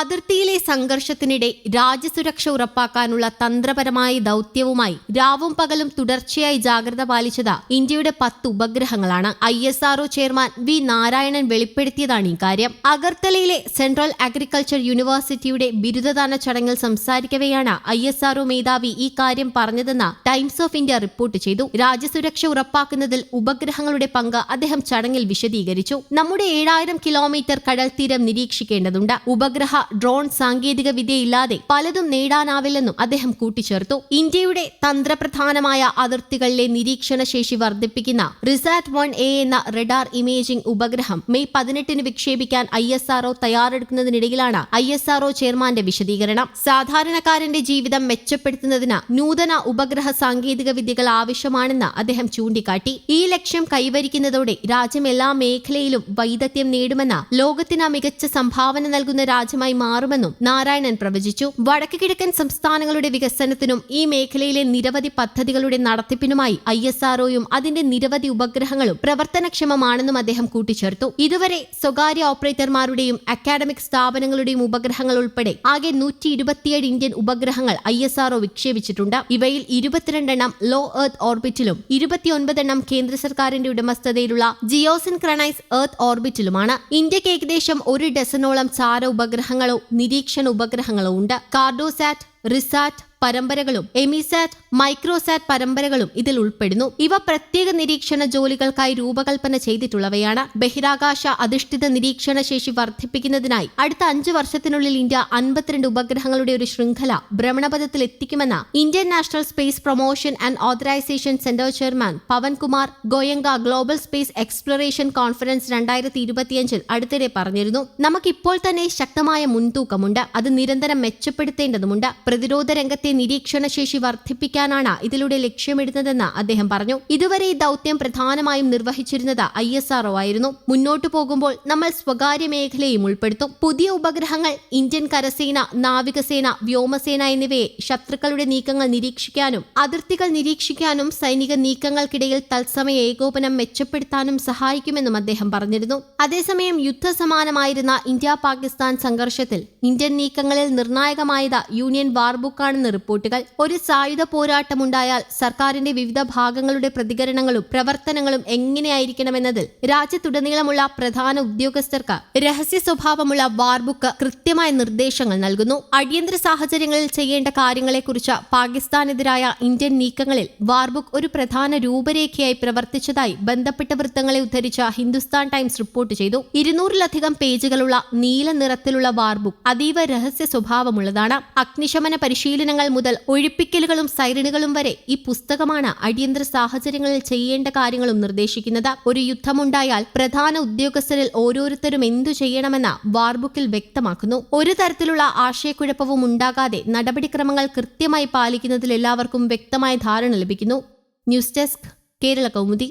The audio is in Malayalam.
അതിർത്തിയിലെ സംഘർഷത്തിനിടെ രാജ്യസുരക്ഷ ഉറപ്പാക്കാനുള്ള തന്ത്രപരമായ ദൗത്യവുമായി രാവും പകലും തുടർച്ചയായി ജാഗ്രത പാലിച്ചത് ഇന്ത്യയുടെ പത്ത് ഉപഗ്രഹങ്ങളാണ്. I S R O chairman V Narayanan വെളിപ്പെടുത്തിയതാണ് ഇക്കാര്യം അഗർത്തലയിലെ സെൻട്രൽ അഗ്രികൾച്ചർ യൂണിവേഴ്സിറ്റിയുടെ ബിരുദദാന ചടങ്ങിൽ സംസാരിക്കവെയാണ് ഐ എസ് ആർഒ മേധാവി ഈ കാര്യം പറഞ്ഞതെന്ന് ടൈംസ് ഓഫ് ഇന്ത്യ റിപ്പോർട്ട് ചെയ്തു. രാജ്യസുരക്ഷ ഉറപ്പാക്കുന്നതിൽ ഉപഗ്രഹങ്ങളുടെ പങ്ക് അദ്ദേഹം ചടങ്ങിൽ വിശദീകരിച്ചു. നമ്മുടെ ഏഴായിരം കിലോമീറ്റർ കടൽ തീരം നിരീക്ഷിക്കേണ്ടതുണ്ട്. ഉപഗ്രഹ ഡ്രോൺ സാങ്കേതിക വിദ്യയില്ലാതെ പലതും നേടാനാവില്ലെന്നും അദ്ദേഹം കൂട്ടിച്ചേർത്തു. ഇന്ത്യയുടെ തന്ത്രപ്രധാനമായ അതിർത്തികളിലെ നിരീക്ഷണ ശേഷി വർദ്ധിപ്പിക്കുന്ന റിസാറ്റ് വൺ എ എന്ന റഡാർ ഇമേജിംഗ് ഉപഗ്രഹം മെയ് പതിനെട്ടിന് വിക്ഷേപിക്കാൻ ഐ എസ് ആർഒ തയ്യാറെടുക്കുന്നതിനിടയിലാണ് ഐ എസ് ആർഒ ചെയർമാന്റെ വിശദീകരണം. സാധാരണക്കാരന്റെ ജീവിതം മെച്ചപ്പെടുത്തുന്നതിന് നൂതന ഉപഗ്രഹ സാങ്കേതിക വിദ്യകൾ ആവശ്യമാണെന്ന് അദ്ദേഹം ചൂണ്ടിക്കാട്ടി. ഈ ലക്ഷ്യം കൈവരിക്കുന്നതോടെ രാജ്യം എല്ലാ മേഖലയിലും വൈദഗ്ധ്യം നേടുമെന്ന് ലോകത്തിന് മികച്ച സംഭാവന നൽകുന്ന രാജ്യമായി മാറുമെന്നും നാരായണൻ പ്രവചിച്ചു. വടക്ക് കിഴക്കൻ സംസ്ഥാനങ്ങളുടെ വികസനത്തിനും ഈ മേഖലയിലെ നിരവധി പദ്ധതികളുടെ നടത്തിപ്പിനുമായി ഐ എസ് ആർഒയും അതിന്റെ നിരവധി ഉപഗ്രഹങ്ങളും പ്രവർത്തനക്ഷമമാണെന്നും അദ്ദേഹം കൂട്ടിച്ചേർത്തു. ഇതുവരെ സ്വകാര്യ ഓപ്പറേറ്റർമാരുടെയും അക്കാഡമിക് സ്ഥാപനങ്ങളുടെയും ഉപഗ്രഹങ്ങൾ ഉൾപ്പെടെ ആകെ നൂറ്റി ഇരുപത്തിയേഴ് ഇന്ത്യൻ ഉപഗ്രഹങ്ങൾ ഐ എസ് ആർഒ വിക്ഷേപിച്ചിട്ടുണ്ട്. ഇവയിൽ ഇരുപത്തിരണ്ടെണ്ണം ലോ എർത്ത് ഓർബിറ്റിലും ഇരുപത്തിയൊൻപതെണ്ണം കേന്ദ്ര സർക്കാരിന്റെ ഉടമസ്ഥതയിലുള്ള ജിയോസിൻ ക്രണൈസ് എർത്ത് ഓർബിറ്റിലുമാണ്. ഇന്ത്യയ്ക്ക് ഏകദേശം ഒരു ഡസനോളം ചാര ഉപഗ്രഹങ്ങളോ നിരീക്ഷണ ഉപഗ്രഹങ്ങളോ ഉണ്ട്. കാർഡോസാറ്റ് റിസാറ്റ് പരമ്പരകളും എമിസാറ്റ് മൈക്രോസാറ്റ് പരമ്പരകളും ഇതിൽ ഉൾപ്പെടുന്നു. ഇവ പ്രത്യേക നിരീക്ഷണ ജോലികൾക്കായി രൂപകൽപ്പന ചെയ്തിട്ടുള്ളവയാണ്. ബഹിരാകാശ അധിഷ്ഠിത നിരീക്ഷണ ശേഷി വർദ്ധിപ്പിക്കുന്നതിനായി അടുത്ത അഞ്ചു വർഷത്തിനുള്ളിൽ ഇന്ത്യ അൻപത്തിരണ്ട് ഉപഗ്രഹങ്ങളുടെ ഒരു ശൃംഖല ഭ്രമണപഥത്തിൽ എത്തിക്കുമെന്ന് Indian National Space Promotion and Authorisation Centre chairman Pawankumar Goenka global space exploration conference രണ്ടായിരത്തി ഇരുപത്തിയഞ്ചിൽ അടുത്തിടെ പറഞ്ഞിരുന്നു. നമുക്കിപ്പോൾ തന്നെ ശക്തമായ മുൻതൂക്കമുണ്ട്. അത് നിരന്തരം മെച്ചപ്പെടുത്തേണ്ടതുണ്ട് പ്രതിരോധ രംഗത്തെ നിരീക്ഷണ ശേഷി വർദ്ധിപ്പിക്കാനാണ് ഇതിലൂടെ ലക്ഷ്യമിടുന്നതെന്ന് അദ്ദേഹം പറഞ്ഞു. ഇതുവരെ ഈ ദൗത്യം പ്രധാനമായും നിർവഹിച്ചിരുന്നത് ഐ എസ് ആർഒ ആയിരുന്നു. മുന്നോട്ടു പോകുമ്പോൾ നമ്മൾ സ്വകാര്യ മേഖലയും ഉൾപ്പെടുത്തും. പുതിയ ഉപഗ്രഹങ്ങൾ ഇന്ത്യൻ കരസേന നാവികസേന വ്യോമസേന എന്നിവയെ ശത്രുക്കളുടെ നീക്കങ്ങൾ നിരീക്ഷിക്കാനും അതിർത്തികൾ നിരീക്ഷിക്കാനും സൈനിക നീക്കങ്ങൾക്കിടയിൽ തത്സമയ ഏകോപനം മെച്ചപ്പെടുത്താനും സഹായിക്കുമെന്നും അദ്ദേഹം പറഞ്ഞിരുന്നു. അതേസമയം യുദ്ധസമാനമായിരുന്ന ഇന്ത്യ പാകിസ്ഥാൻ സംഘർഷത്തിൽ ഇന്ത്യൻ നീക്കങ്ങളിൽ നിർണായകമായത് യൂണിയൻ വാർബുക്കാണെന്ന് റിപ്പോർട്ടുകൾ. ഒരു സായുധ പോരാട്ടമുണ്ടായാൽ സർക്കാരിന്റെ വിവിധ ഭാഗങ്ങളുടെ പ്രതികരണങ്ങളും പ്രവർത്തനങ്ങളും എങ്ങനെയായിരിക്കണമെന്നതിൽ രാജ്യത്തുടനീളമുള്ള പ്രധാന ഉദ്യോഗസ്ഥർക്ക് രഹസ്യ സ്വഭാവമുള്ള വാർബുക്ക് കൃത്യമായ നിർദ്ദേശങ്ങൾ നൽകുന്നു. അടിയന്തര സാഹചര്യങ്ങളിൽ ചെയ്യേണ്ട കാര്യങ്ങളെക്കുറിച്ച് പാകിസ്ഥാനെതിരായ ഇന്ത്യൻ നീക്കങ്ങളിൽ വാർബുക്ക് ഒരു പ്രധാന രൂപരേഖയായി പ്രവർത്തിച്ചതായി ബന്ധപ്പെട്ട വൃത്തങ്ങളെ ഉദ്ധരിച്ച ഹിന്ദുസ്ഥാൻ ടൈംസ് റിപ്പോർട്ട് ചെയ്തു. ഇരുന്നൂറിലധികം പേജുകളുള്ള നീല നിറത്തിലുള്ള വാർബുക്ക് അതീവ രഹസ്യ സ്വഭാവമുള്ളതാണ്. അഗ്നിശമന പരിശീലനങ്ങൾ മുതൽ ഒഴിപ്പിക്കലുകളും സൈറണുകളും വരെ ഈ പുസ്തകമാണ് അടിയന്തര സാഹചര്യങ്ങളിൽ ചെയ്യേണ്ട കാര്യങ്ങളും നിർദ്ദേശിക്കുന്നത്. ഒരു യുദ്ധമുണ്ടായാൽ പ്രധാന ഉദ്യോഗസ്ഥരിൽ ഓരോരുത്തരും എന്തു ചെയ്യണമെന്ന് വാർബുക്കിൽ വ്യക്തമാക്കുന്നു. ഒരു തരത്തിലുള്ള ആശയക്കുഴപ്പവും ഉണ്ടാകാതെ നടപടിക്രമങ്ങൾ കൃത്യമായി പാലിക്കുന്നതിൽ എല്ലാവർക്കും വ്യക്തമായ ധാരണ ലഭിക്കുന്നു. News desk Kerala Kaumudi.